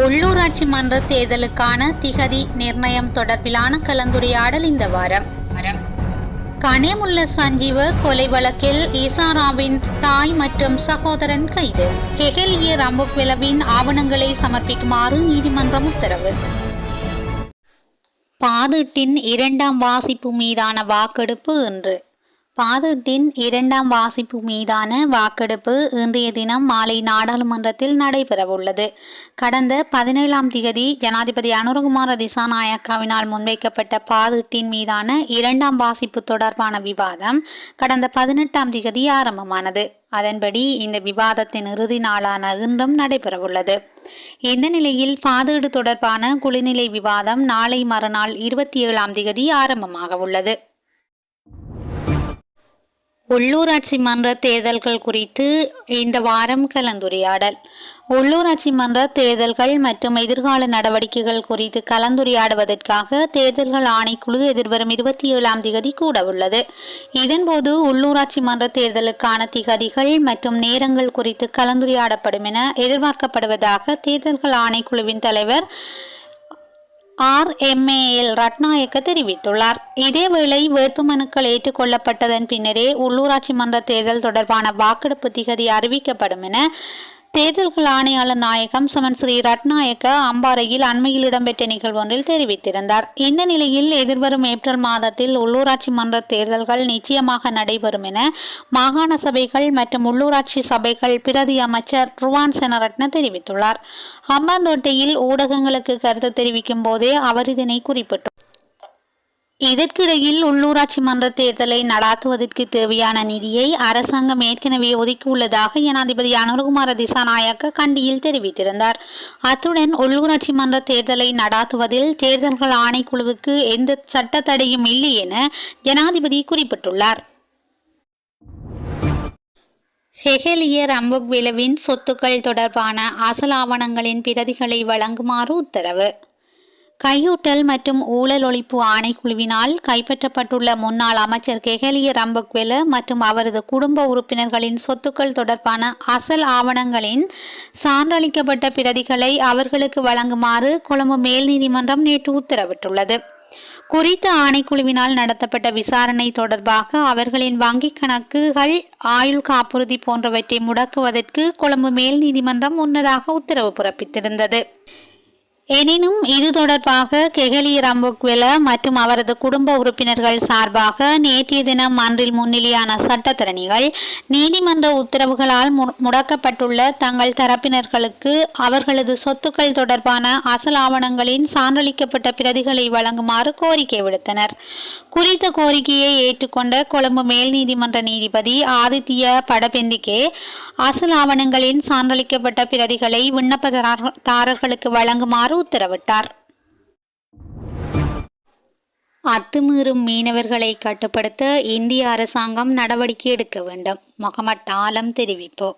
உள்ளூராட்சி மன்ற தேர்தலுக்கான திகதி நிர்ணயம் தொடர்பிலான கலந்துரையாடல் இந்த வாரம். கனேமுள்ள சஞ்சீவ கொலை வழக்கில் ஈசாராவின் தாய் மற்றும் சகோதரன் கைது. ஹெகலிய ரம்புக்வெலவின் ஆவணங்களை சமர்ப்பிக்குமாறு நீதிமன்றம் உத்தரவு. பாதீட்டின் இரண்டாம் வாசிப்பு மீதான வாக்கெடுப்பு இன்று. பாதத்தின் இரண்டாம் வாசிப்பு மீதான வாக்கெடுப்பு இன்றைய தினம் மாலை நாடாளுமன்றத்தில் நடைபெறவுள்ளது. கடந்த பதினேழாம் தேதி ஜனாதிபதி அனுரகுமார திசாநாயக்காவினால் முன்வைக்கப்பட்ட பாதீட்டின் மீதான இரண்டாம் வாசிப்பு தொடர்பான விவாதம் கடந்த பதினெட்டாம் தேதி ஆரம்பமானது. அதன்படி இந்த விவாதத்தின் இறுதி நாளான இன்றும் நடைபெறவுள்ளது. இந்த நிலையில் பாதீடு தொடர்பான குளிநிலை விவாதம் நாளை மறுநாள் இருபத்தி ஏழாம் தேதி ஆரம்பமாக உள்ளது உள்ளூராட்சி மன்ற தேர்தல்கள் குறித்து இந்த வாரம் கலந்துரையாடல். உள்ளூராட்சி மன்ற தேர்தல்கள் மற்றும் எதிர்கால நடவடிக்கைகள் குறித்து கலந்துரையாடுவதற்காக தேர்தல்கள் ஆணைக்குழு எதிர்வரும் இருபத்தி ஏழாம் திகதி கூட உள்ளது இதன்போது உள்ளூராட்சி மன்ற தேர்தலுக்கான திகதிகள் மற்றும் நேரங்கள் குறித்து கலந்துரையாடப்படும் என எதிர்பார்க்கப்படுவதாக தேர்தல்கள் ஆணைக்குழுவின் தலைவர் ஆர் எம்ஏஎல் ரட்நாயக்க தெரிவித்துள்ளார். இதேவேளை வேட்புமனுக்கள் ஏற்றுக்கொள்ளப்பட்டதன் பின்னரே உள்ளூராட்சி மன்ற தேர்தல் தொடர்பான வாக்கெடுப்பு திகதி அறிவிக்கப்படும் என தேர்தல்கள் ஆணையாளர் நாயகம் சமன் ஸ்ரீ ரட்நாயக்க அம்பாறையில் அண்மையில் இடம்பெற்ற நிகழ்வொன்றில் தெரிவித்திருந்தார். இந்த நிலையில் எதிர்வரும் ஏப்ரல் மாதத்தில் உள்ளூராட்சி மன்ற தேர்தல்கள் நிச்சயமாக நடைபெறும் என மாகாண சபைகள் மற்றும் உள்ளூராட்சி சபைகள் பிரதி அமைச்சர் ருவான் செனரட்ன தெரிவித்துள்ளார். அம்பாந்தோட்டையில் ஊடகங்களுக்கு கருத்து தெரிவிக்கும் போதே அவர் இதனை குறிப்பிட்டார் இதற்கிடையில் உள்ளூராட்சி மன்ற தேர்தலை நடாத்துவதற்கு தேவையான நிதியை அரசாங்கம் ஏற்கனவே ஒதுக்கியுள்ளதாக ஜனாதிபதி அனுர்குமார திசாநாயக்க கண்டியில் தெரிவித்திருந்தார். அத்துடன் உள்ளூராட்சி மன்ற தேர்தலை நடாத்துவதில் தேர்தல்கள் ஆணைக்குழுவுக்கு எந்த சட்டத்தடையும் இல்லை என ஜனாதிபதி குறிப்பிட்டுள்ளார். ஹெகலிய ரம்புக்விலவின் சொத்துக்கள் தொடர்பான அசல் ஆவணங்களின் பிரதிகளை வழங்குமாறு உத்தரவு. கையூட்டல் மற்றும் ஊழல் ஒழிப்பு ஆணைக்குழுவினால் கைப்பற்றப்பட்டுள்ள முன்னாள் அமைச்சர் கெஹலிய ரம்பக்வெல மற்றும் அவரது குடும்ப உறுப்பினர்களின் சொத்துக்கள் தொடர்பான அசல் ஆவணங்களின் சான்றளிக்கப்பட்ட பிரதிகளை அவர்களுக்கு வழங்குமாறு கொழும்பு மேல் நீதிமன்றம் நேற்று உத்தரவிட்டுள்ளது. குறித்த ஆணைக்குழுவினால் நடத்தப்பட்ட விசாரணை தொடர்பாக அவர்களின் வங்கிக் கணக்குகள் ஆயுள் காப்புறுதி போன்றவற்றை முடக்குவதற்கு கொழும்பு மேல் நீதிமன்றம் முன்னதாக உத்தரவு பிறப்பித்திருந்தது. எனினும் இது தொடர்பாக கெகலி ரம்புக்வெல மற்றும் அவரது குடும்ப உறுப்பினர்கள் சார்பாக நேற்றைய தினம் அன்றில் முன்னிலையான சட்டத்தரணிகள் நீதிமன்ற உத்தரவுகளால் முடக்கப்பட்டுள்ள தங்கள் தரப்பினர்களுக்கு அவர்களது சொத்துக்கள் தொடர்பான அசல் ஆவணங்களின் சான்றளிக்கப்பட்ட பிரதிகளை வழங்குமாறு கோரிக்கை விடுத்தனர். குறித்த கோரிக்கையை ஏற்றுக்கொண்ட கொழும்பு மேல் நீதிமன்ற நீதிபதி ஆதித்ய படபெந்திகே அசல் ஆவணங்களின் சான்றளிக்கப்பட்ட பிரதிகளை விண்ணப்பதாரர்களுக்கு வழங்குமாறு உத்தரவிட்டார் அத்துமீறும் மீனவர்களை கட்டுப்படுத்த இந்திய அரசாங்கம் நடவடிக்கை எடுக்க வேண்டும். முகமட் ஆலம் தெரிவிப்பு.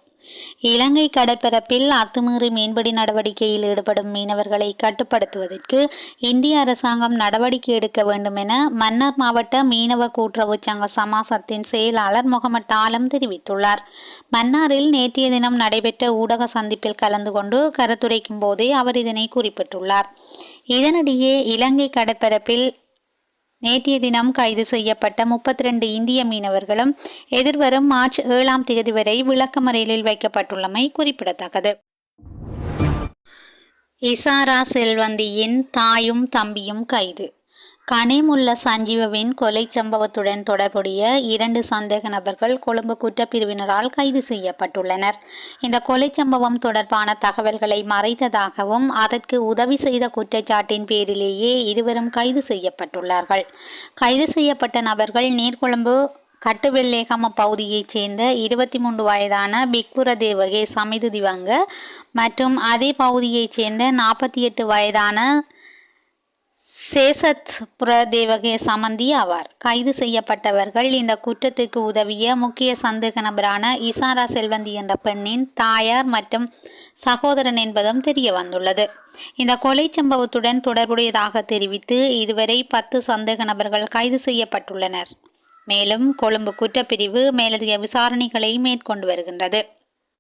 இலங்கை கடற்பரப்பில் அத்துமீறி மீன்பிடி நடவடிக்கையில் ஈடுபடும் மீனவர்களை கட்டுப்படுத்துவதற்கு இந்திய அரசாங்கம் நடவடிக்கை எடுக்க வேண்டும் என மன்னார் மாவட்ட மீனவ கூட்டுறவு சங்க சமாசத்தின் செயலாளர் முகமது ஆலம் தெரிவித்துள்ளார். மன்னாரில் நேற்றைய தினம் நடைபெற்ற ஊடக சந்திப்பில் கலந்து கொண்டு கருத்துரைக்கும் போதே அவர் இதனை குறிப்பிட்டுள்ளார். இதனிடையே இலங்கை கடற்பரப்பில் நேற்றைய தினம் கைது செய்யப்பட்ட முப்பத்தி ரெண்டு இந்திய மீனவர்களும் எதிர்வரும் மார்ச் ஏழாம் தேதி வரை விளக்கமறியலில் வைக்கப்பட்டுள்ளமை குறிப்பிடத்தக்கது. இசாரா செல்வந்தியின் தாயும் தம்பியும் கைது. கனிமுள்ள சஞ்சீவவின் கொலை சம்பவத்துடன் தொடர்புடைய இரண்டு சந்தேக நபர்கள் கொழும்பு குற்றப்பிரிவினரால் கைது செய்யப்பட்டுள்ளனர். இந்த கொலை சம்பவம் தொடர்பான தகவல்களை மறைத்ததாகவும் அதற்கு உதவி செய்த குற்றச்சாட்டின் பேரிலேயே இருவரும் கைது செய்யப்பட்டுள்ளார்கள். கைது செய்யப்பட்ட நபர்கள் நீர்கொழும்பு கட்டுவெல்லேகம பகுதியைச் சேர்ந்த இருபத்தி மூன்று வயதான பிக்புர தேவகே சமிது திவங்க மற்றும் அதே பகுதியைச் சேர்ந்த நாற்பத்தி எட்டு வயதான சேசத் புரதேவகே சமந்தி ஆவார். கைது செய்யப்பட்டவர்கள் இந்த குற்றத்திற்கு உதவிய முக்கிய சந்தேக நபரான இசாரா செல்வந்தி என்ற பெண்ணின் தாயார் மற்றும் சகோதரன் என்பதும் தெரிய வந்துள்ளது. இந்த கொலை சம்பவத்துடன் தொடர்புடையதாக தெரிவித்து இதுவரை பத்து சந்தேக நபர்கள் கைது செய்யப்பட்டுள்ளனர். மேலும் கொழும்பு குற்றப்பிரிவு மேலதிக விசாரணைகளை மேற்கொண்டு வருகின்றது.